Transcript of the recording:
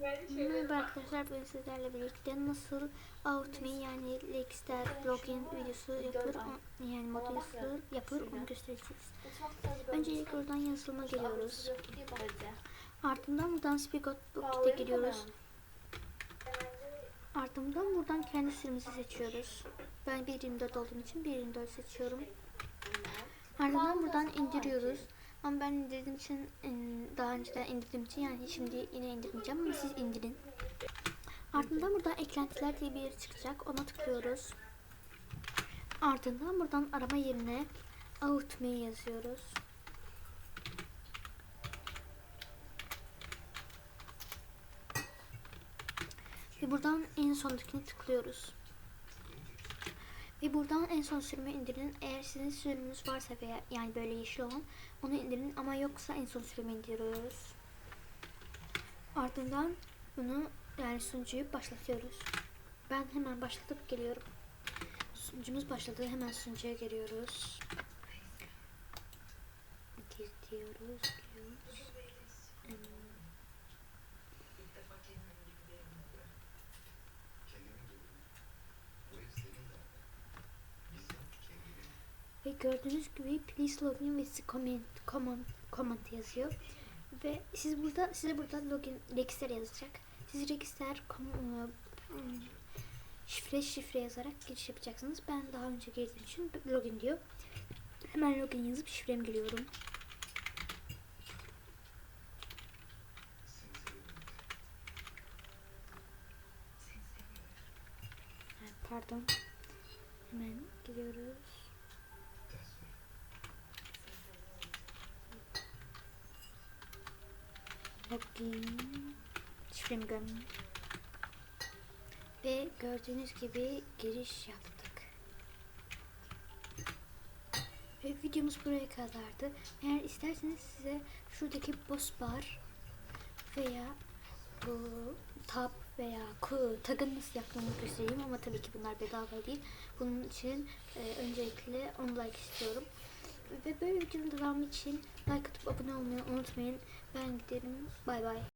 Merhaba arkadaşlar bugün sizlerle birlikte nasıl Outme yani Lexter login videosu yapılır yani modu yapılır onu göstereceğiz. Öncelikle oradan yazılıma giriyoruz. Ardından buradan Book'e giriyoruz. Ardından buradan kendi sürümümüzü seçiyoruz. Ben 1.24 olduğum için 1.24 seçiyorum. Ardından buradan indiriyoruz. Ama ben indirdiğim için ım, daha önceden indirdiğim için yani şimdi yine indirmeyeceğim ama siz indirin. Ardından buradan eklentiler diye bir yer çıkacak. Ona tıklıyoruz. Ardından buradan arama yerine out me yazıyoruz. Ve buradan en sondakini tıklıyoruz. Ve buradan en son sürümü indirin. Eğer sizin sürümünüz varsa veya yani böyle yeşil olan onu indirin ama yoksa en son sürümü indiriyoruz. Ardından bunu yani sunucuyu başlatıyoruz. Ben hemen başlatıp geliyorum. Sunucumuz başladı. Hemen sunucuya giriyoruz. Gir diyoruz. Giriyoruz. Ve gördüğünüz gibi please login with comment, comment, comment yazıyor. Ve siz burada size burada login register yazacak. Siz register com, ıı, şifre şifre yazarak giriş yapacaksınız. Ben daha önce girdiğim için login diyor. Hemen login yazıp şifremi giriyorum. Pardon. Hemen giriyoruz. Login. Şifremi gördüm. Ve gördüğünüz gibi giriş yaptık. Ve videomuz buraya kadardı. Eğer isterseniz size şuradaki boss bar veya bu tab veya tagın nasıl yaptığımı göstereyim ama tabii ki bunlar bedava değil. Bunun için e, öncelikle 10 like istiyorum. Ve böyle videonun devamı için like atıp abone olmayı unutmayın. Ben giderim. Bay bay.